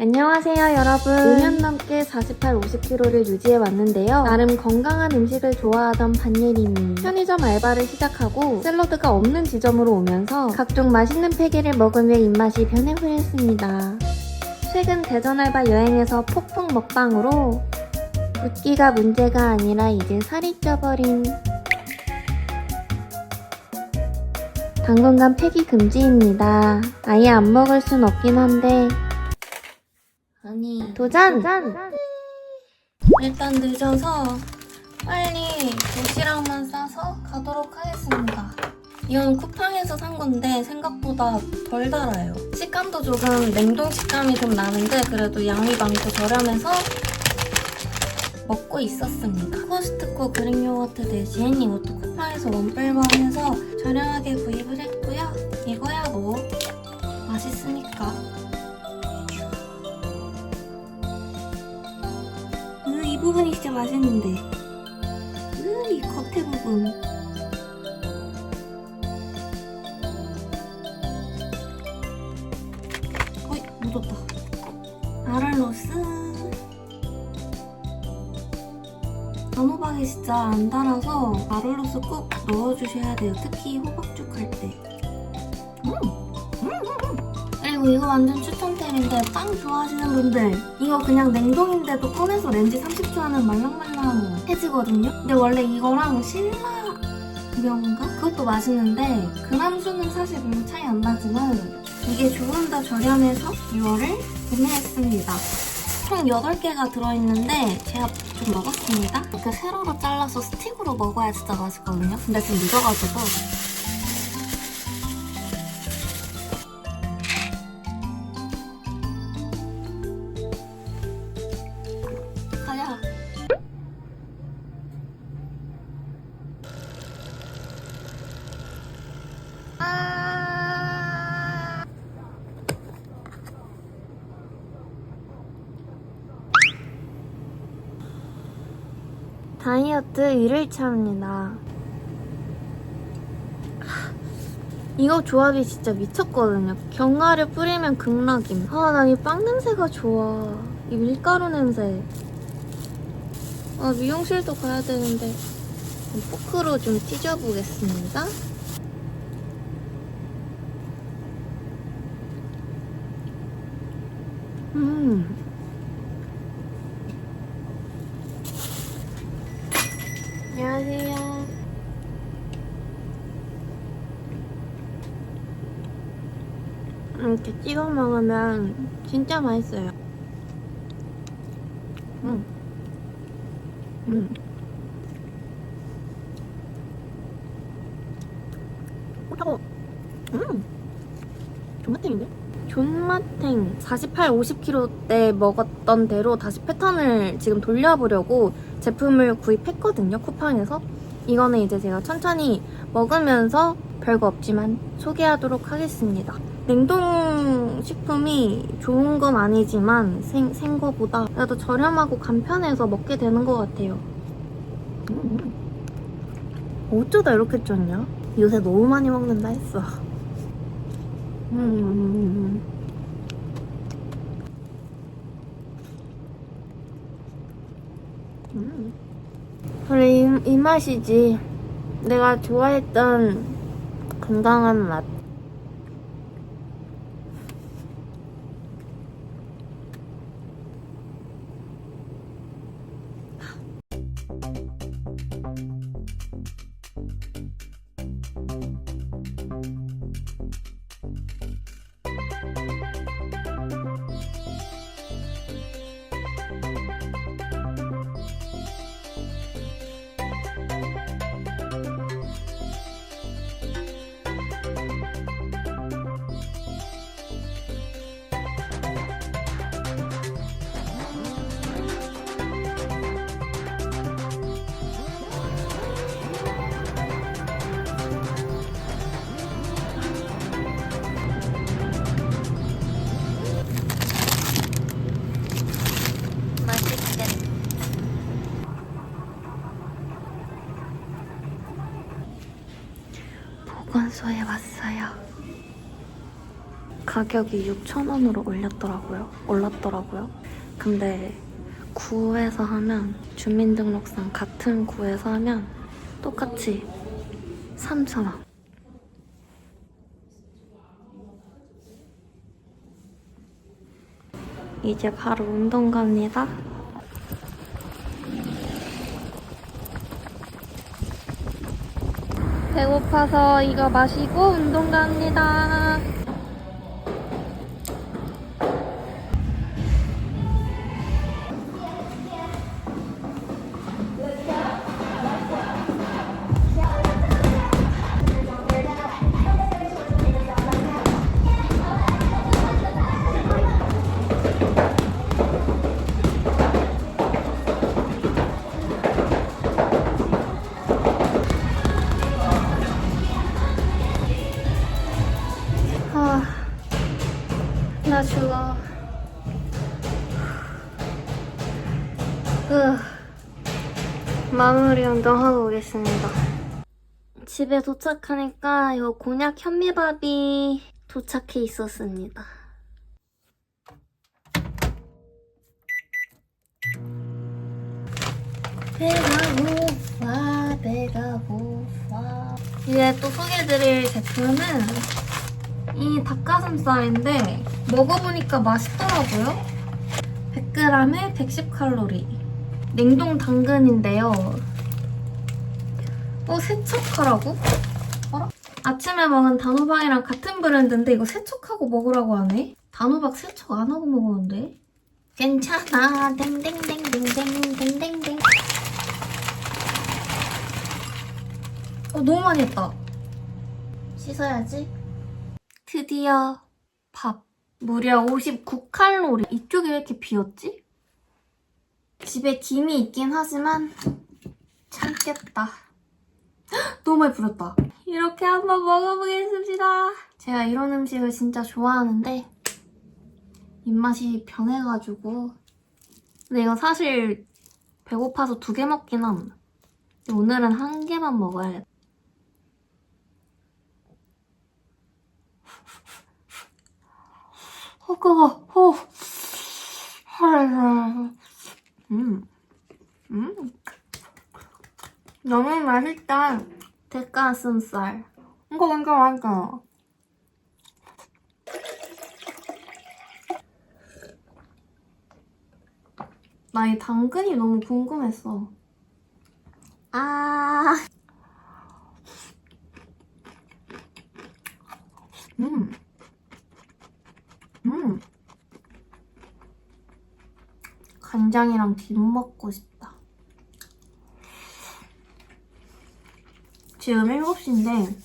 안녕하세요 여러분. 5년 넘게 48, 50kg를 유지해 왔는데요. 나름 건강한 음식을 좋아하던 반예림이 편의점 알바를 시작하고 샐러드가 없는 지점으로 오면서 각종 맛있는 패기를 먹으며 입맛이 변해버렸습니다. 최근 대전 알바 여행에서 폭풍 먹방으로 붓기가 문제가 아니라 이제 살이 쪄버린 당분간 폐기 금지입니다. 아예 안 먹을 순 없긴 한데 아니 도전! 일단 늦어서 빨리 도시락만 싸서 가도록 하겠습니다. 이건 쿠팡에서 산 건데 생각보다 덜 달아요. 식감도 조금 냉동 식감이 좀 나는데 그래도 양이 많고 저렴해서 먹고 있었습니다. 코스트코 그릭 요거트 대신 이것도 쿠팡에서 원뿔번해서 저렴하게 구입을 했고요. 이거야 뭐 맛있으니까. 부분이 진짜 맛있는데. 으, 이 겉에 부분. 어이, 묻었다. 아랄로스. 단호박이 진짜 안 달아서 아랄로스 꼭 넣어주셔야 돼요. 특히 호박죽 할 때. 음. 그리고 이거 완전 추천템인데 빵 좋아하시는 분들 이거 그냥 냉동인데도 꺼내서 렌즈 30초 하면 말랑말랑 해지거든요. 근데 원래 이거랑 신라면가? 그것도 맛있는데 그람 수는 사실 별로 차이 안 나지만 이게 조금 더 저렴해서 이거를 구매했습니다. 총 8개가 들어있는데 제가 좀 먹었습니다. 이렇게 세로로 잘라서 스틱으로 먹어야 진짜 맛있거든요. 근데 좀 늦어가지고 다이어트 1일차입니다. 이거 조합이 진짜 미쳤거든요. 견과류 뿌리면 극락임. 아, 나 이 빵 냄새가 좋아. 이 밀가루 냄새. 아, 미용실도 가야 되는데 포크로 좀 찢어보겠습니다. 음. 안녕하세요. 이렇게 찍어 먹으면 진짜 맛있어요. 음. 음. 음. 존맛탱인데? 존맛탱 48, 50kg 때 먹었던 대로 다시 패턴을 지금 돌려보려고 제품을 구입했거든요, 쿠팡에서. 이거는 이제 제가 천천히 먹으면서 별거 없지만 소개하도록 하겠습니다. 냉동 식품이 좋은 건 아니지만 생, 생거보다 그래도 저렴하고 간편해서 먹게 되는 것 같아요. 음. 어쩌다 이렇게 쪘냐? 요새 너무 많이 먹는다 했어. 음. 음. 그래, 이, 이 맛이지. 내가 좋아했던 건강한 맛. 가격이 6,000원으로 올렸더라고요. 올랐더라고요. 근데 구에서 하면 주민등록상 같은 구에서 하면 똑같이 3,000원. 이제 바로 운동 갑니다. 배고파서 이거 마시고 운동 갑니다. 마무리 운동하고 오겠습니다. 집에 도착하니까 이 곤약 현미밥이 도착해 있었습니다. 배가 고파, 배가 고파. 이제 또 소개해드릴 제품은 이 닭가슴살인데 먹어보니까 맛있더라고요. 100g에 110칼로리. 냉동 당근인데요. 어, 세척하라고? 어라? 아침에 먹은 단호박이랑 같은 브랜드인데 이거 세척하고 먹으라고 하네? 단호박 세척 안 하고 먹었는데? 괜찮아. 땡땡땡땡땡땡땡땡. 어, 너무 많이 했다. 씻어야지. 드디어 밥. 무려 59칼로리. 이쪽이 왜 이렇게 비었지? 집에 김이 있긴 하지만 참겠다. 헉, 너무 많이 부렸다. 이렇게 한번 먹어보겠습니다. 제가 이런 음식을 진짜 좋아하는데 입맛이 변해가지고 근데 이거 사실 배고파서 두 개 먹긴 함. 오늘은 한 개만 먹어야겠다. 헛가가, 어. 음. 음. 너무 맛있다. 닭가슴살. 이거 완전 맛있어. 나이 당근이 너무 궁금했어. 아. 음. 음. 간장이랑 딥 먹고 싶다. 지금 7시인데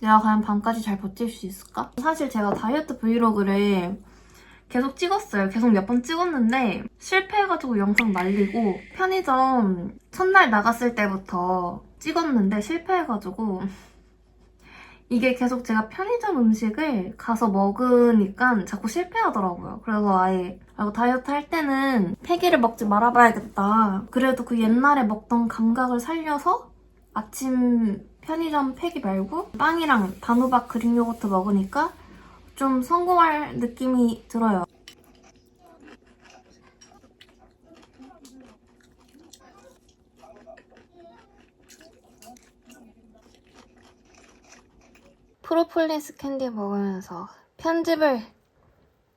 내가 과연 밤까지 잘 버틸 수 있을까? 사실 제가 다이어트 브이로그를 계속 찍었어요. 계속 몇 번 찍었는데 실패해가지고 영상 날리고 편의점 첫날 나갔을 때부터 찍었는데 실패해가지고 이게 계속 제가 편의점 음식을 가서 먹으니까 자꾸 실패하더라고요. 그래서 아예 다이어트 할 때는 폐기를 먹지 말아봐야겠다. 그래도 그 옛날에 먹던 감각을 살려서 아침 편의점 폐기 말고 빵이랑 단호박 그릭 요거트 먹으니까 좀 성공할 느낌이 들어요. 프로폴리스 캔디 먹으면서 편집을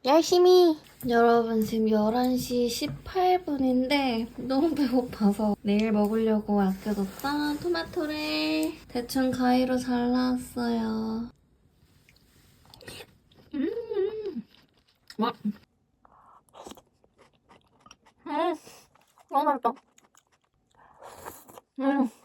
열심히! 여러분 지금 11시 18분인데 너무 배고파서 내일 먹으려고 아껴뒀던 토마토를 대충 가위로 잘라왔어요. 음, 와. 음, 너무 맛있다. 음.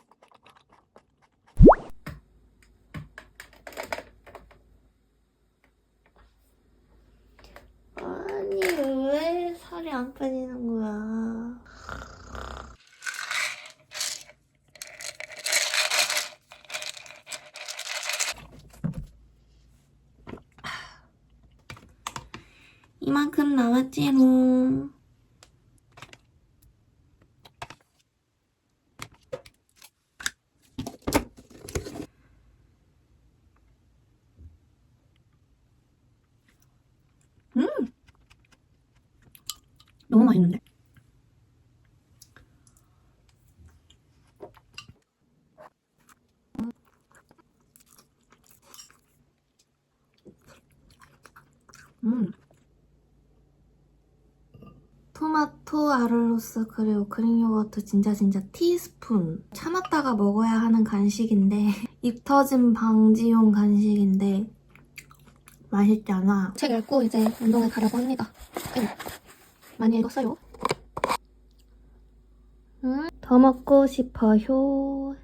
아니 왜 살이 안 빼지는 거야? 이만큼 남았지롱. 너무 맛있는데? 음. 토마토 아르로스 그리고 그릭 요거트 진짜 진짜 티스푼 참았다가 먹어야 하는 간식인데 입 터짐 방지용 간식인데 맛있잖아 책 읽고 이제 운동을 가려고 합니다 아이고, 많이 읽었어요. 음, 더 먹고 싶어요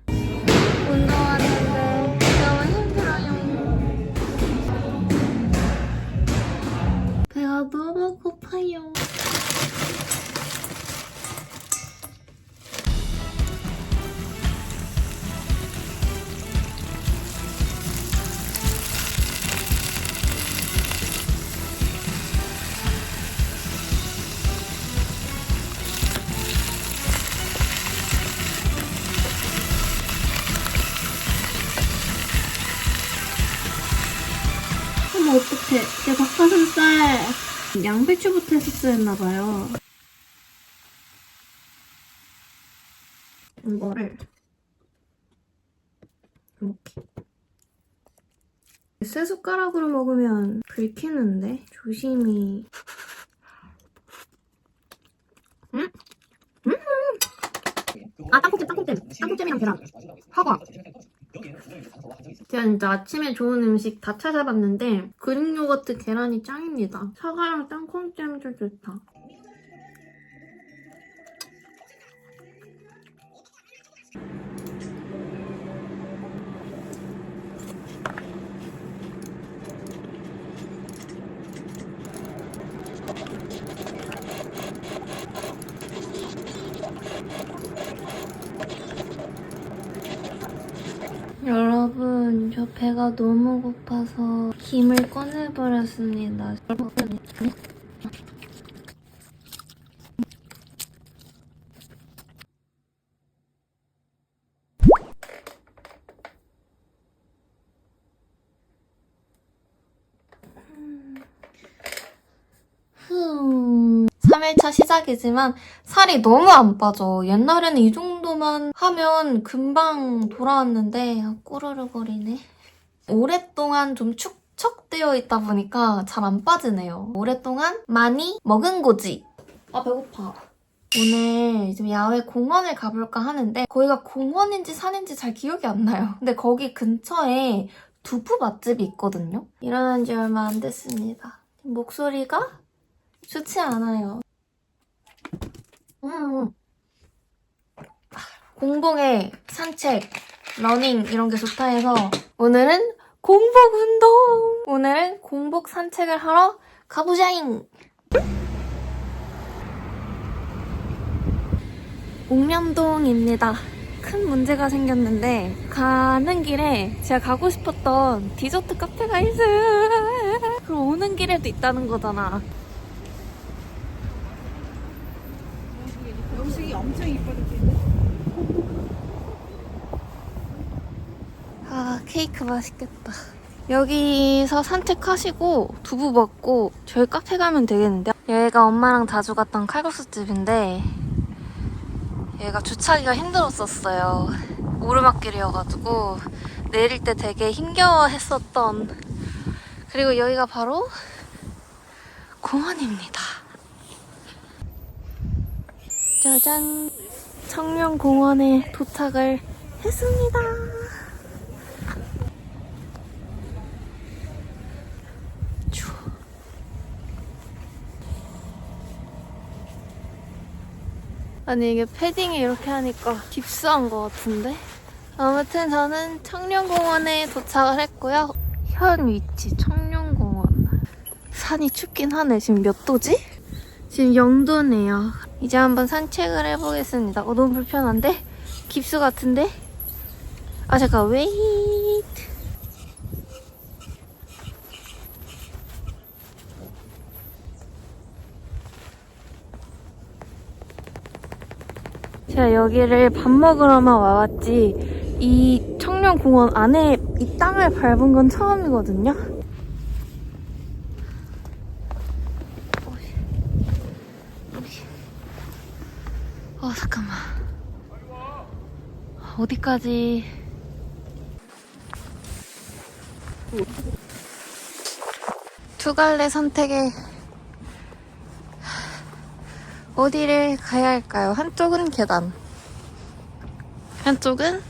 양배추부터 했었어야했나봐요. 이거를 이렇게. 새 숟가락으로 먹으면 긁히는데? 조심히. 음? 음? 아 땅콩잼 땅콩잼. 땅콩잼이랑 계란. 사과 제가 진짜 아침에 좋은 음식 다 찾아봤는데 그릭 요거트 계란이 짱입니다. 사과랑 땅콩잼도 좋다. 여러분, 저 배가 너무 고파서 김을 꺼내버렸습니다. 흠. 3일차 시작이지만 살이 너무 안 빠져. 옛날에는 이 정도만 하면 금방 돌아왔는데 아, 꼬르르 거리네. 오랫동안 좀 축척되어 있다 보니까 잘 안 빠지네요. 오랫동안 많이 먹은 거지. 아 배고파. 오늘 좀 야외 공원을 가볼까 하는데 거기가 공원인지 산인지 잘 기억이 안 나요. 근데 거기 근처에 두부 맛집이 있거든요. 일어난 지 얼마 안 됐습니다. 목소리가 좋지 않아요. 음. 공복에 산책, 러닝 이런 게 좋다 해서 오늘은 공복 운동! 오늘은 공복 산책을 하러 가보자잉! 옥면동입니다. 큰 문제가 생겼는데 가는 길에 제가 가고 싶었던 디저트 카페가 있어요. 그럼 오는 길에도 있다는 거잖아. 음식이 엄청 이뻐졌는데 아, 케이크 맛있겠다. 여기서 산책하시고 두부 먹고 저희 카페 가면 되겠는데? 여기가 엄마랑 자주 갔던 칼국수 집인데 여기가 주차하기가 힘들었었어요. 오르막길이어가지고 내릴 때 되게 힘겨워했었던 그리고 여기가 바로 공원입니다. 짜잔! 청룡공원에 도착을 했습니다. 아니 이게 패딩이 이렇게 하니까 깁스한 것 같은데? 아무튼 저는 청룡공원에 도착을 했고요. 현 위치 청룡공원. 산이 춥긴 하네. 지금 몇 도지? 지금 0도네요. 이제 한번 산책을 해보겠습니다. 어, 너무 불편한데? 깁스 같은데? 아 잠깐 웨이트 제가 여기를 밥 먹으러만 와봤지 이 청룡공원 안에 이 땅을 밟은 건 처음이거든요. 오이. 오이. 어, 잠깐만. 어디까지? 두 갈래 선택에 어디를 가야 할까요? 한쪽은 계단. 한쪽은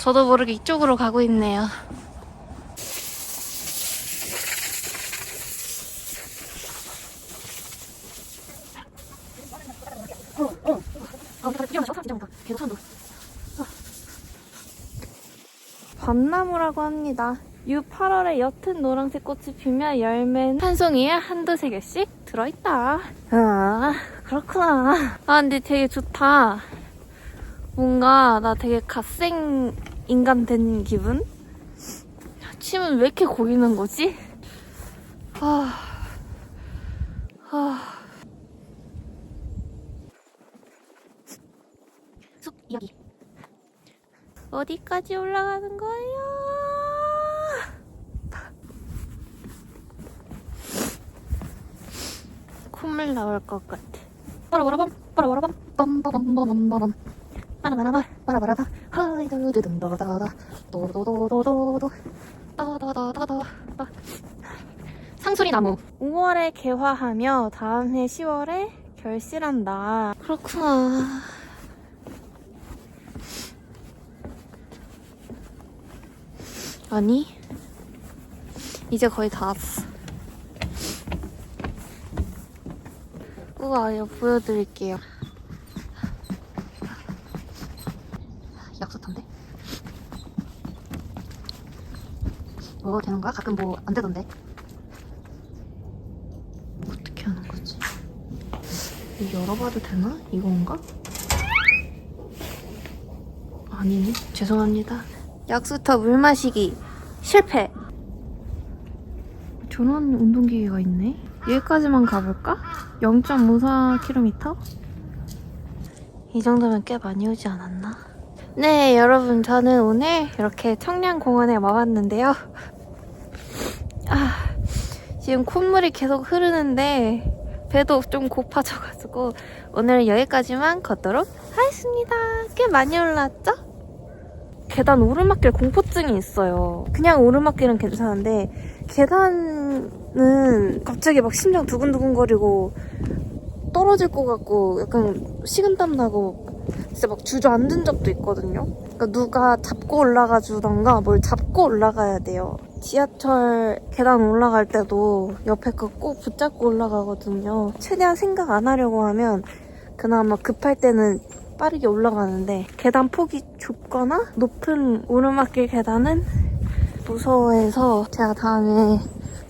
저도 모르게 이쪽으로 가고 있네요. 밤나무라고 합니다. 유 8월에 옅은 노란색 꽃이 피며 열매는 한 송이에 한두 세 개씩 들어있다. 아, 그렇구나. 아, 근데 되게 좋다. 뭔가 나 되게 갓생 인간 된 기분? 침은 왜 이렇게 고이는 거지? 아, 아. 숲 이야기. 어디까지 올라가는 거예요? 콧물 나올 것 같아. 빠라바라밤, 빠라바라밤, 빰빠밤빠밤빠밤. 빠라바라바, 빠라바라바, 하이두두둥도다다, 도도도도도도, 따다다다다. 상수리 나무. 5월에 개화하며 다음 해 10월에 결실한다. 그렇구나. 아니, 이제 거의 다 왔어. 우와, 이거 보여드릴게요. 약수터인데? 먹어도 되는 거야? 가끔 뭐 안 되던데. 어떻게 하는 거지? 열어봐도 되나? 이건가? 아니네. 죄송합니다. 약수터 물 마시기 실패. 저런 운동기계가 있네. 여기까지만 가볼까? 0.54km? 이 정도면 꽤 많이 오지 않았나? 네, 여러분, 저는 오늘 이렇게 청량공원에 와봤는데요. 아, 지금 콧물이 계속 흐르는데 배도 좀 고파져가지고 오늘 여기까지만 걷도록 하겠습니다. 꽤 많이 올라왔죠? 계단 오르막길 공포증이 있어요. 그냥 오르막길은 괜찮은데 계단은 갑자기 막 심장 두근두근거리고 떨어질 것 같고 약간 식은땀 나고 진짜 막 주저앉은 적도 있거든요. 그러니까 누가 잡고 올라가 주던가 뭘 잡고 올라가야 돼요. 지하철 계단 올라갈 때도 옆에 거 꼭 붙잡고 올라가거든요. 최대한 생각 안 하려고 하면 그나마 급할 때는 빠르게 올라가는데 계단 폭이 좁거나 높은 오르막길 계단은 무서워해서 제가 다음에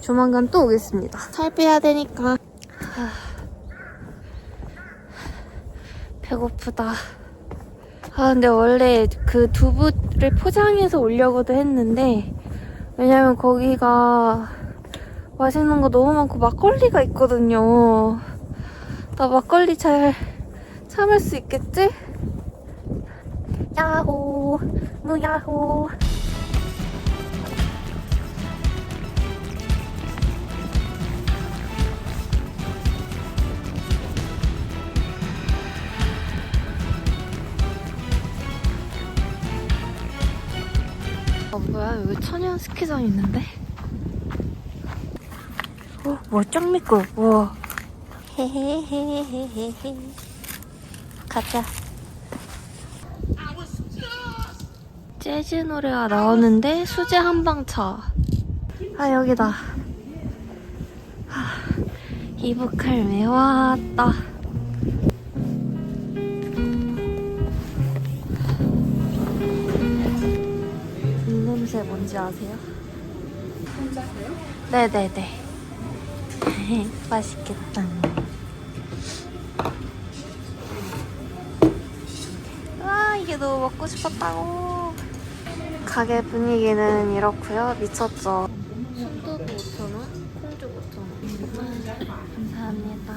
조만간 또 오겠습니다. 살 빼야 되니까 하... 배고프다. 아 근데 원래 그 두부를 포장해서 오려고도 했는데 왜냐면 거기가 맛있는 거 너무 많고 막걸리가 있거든요. 나 막걸리 잘 참을 수 있겠지? 야호, 무야호. 뭐야, 여기 천연 스키장 있는데? 어, 뭐, 짱 미끄러. 우와. 헤헤헤헤헤헤. 가자. 재즈 노래가 나오는데 수제 한방차. 아 여기다. 하, 이북할 매 왔다. 뭔지 아세요? 혼자세요? 네네네. 맛있겠다. 와 이게 너무 먹고 싶었다고 가게 분위기는 이렇고요 미쳤죠 순두부 5,000원 콩죽 5,000원 감사합니다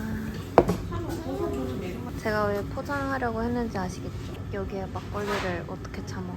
제가 왜 포장하려고 했는지 아시겠죠? 여기에 막걸리를 어떻게 참아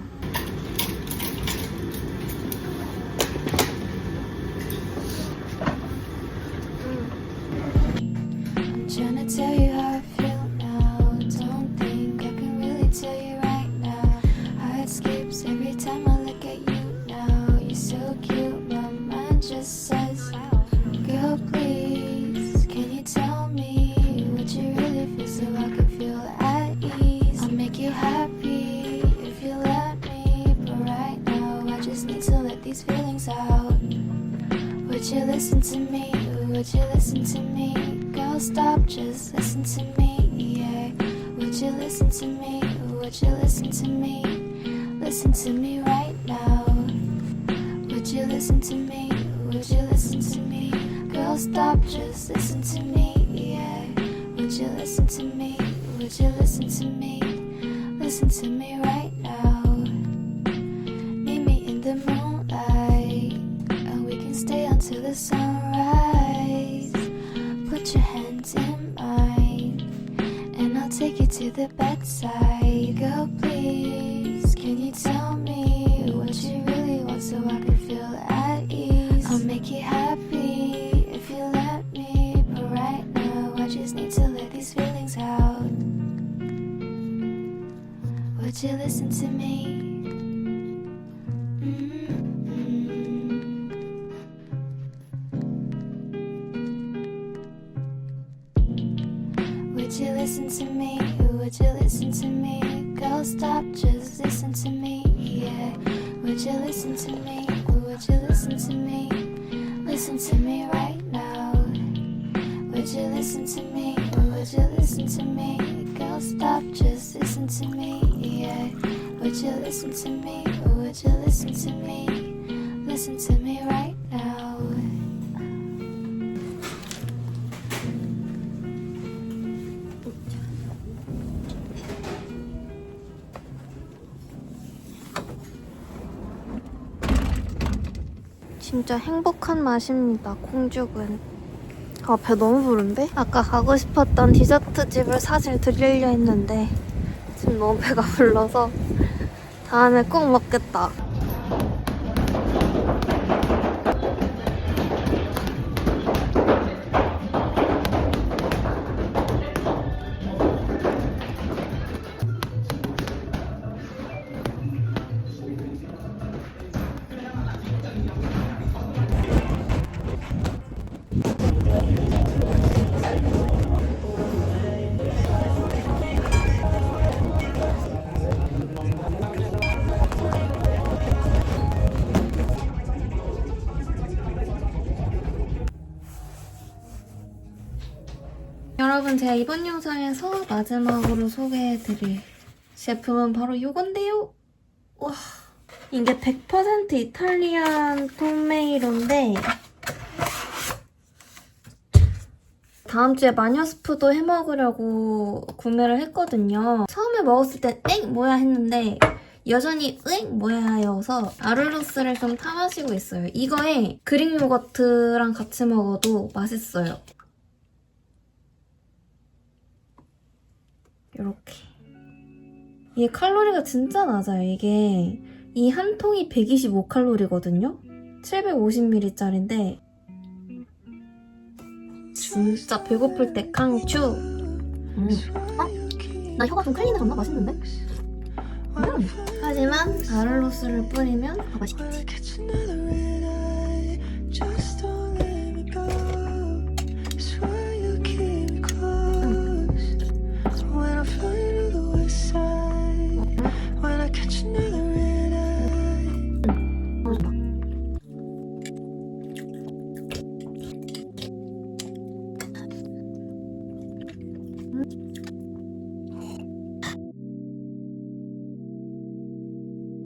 Would you listen to me? Listen to me right now. Would you listen to me? Would you listen to me? Girl, stop, just listen to me, yeah. Would you listen to me? Would you listen to me? Listen to me right Would you listen to me? 진짜 행복한 맛입니다, 콩죽은. 아, 배 너무 부른데? 아까 가고 싶었던 디저트 집을 사실 들리려 했는데 지금 너무 배가 불러서 다음에 꼭 먹겠다. 여러분 제가 이번 영상에서 마지막으로 소개해드릴 제품은 바로 이건데요. 와 이게 100% 이탈리안 톰메이로인데 다음 주에 마녀스프도 해먹으려고 구매를 했거든요. 처음에 먹었을 땐엥 뭐야 했는데 여전히 엥 뭐야여서 아룰로스를 좀 타 마시고 있어요. 이거에 그릭 요거트랑 같이 먹어도 맛있어요. 이렇게 이게 칼로리가 진짜 낮아요. 이게 이 한 통이 125칼로리거든요. 750ml짜리인데 진짜 배고플 때 강추. 음. 어? 나 혀가 좀 클린해졌나? 맛있는데? 음. 하지만 아를로스를 뿌리면 더 맛있겠지.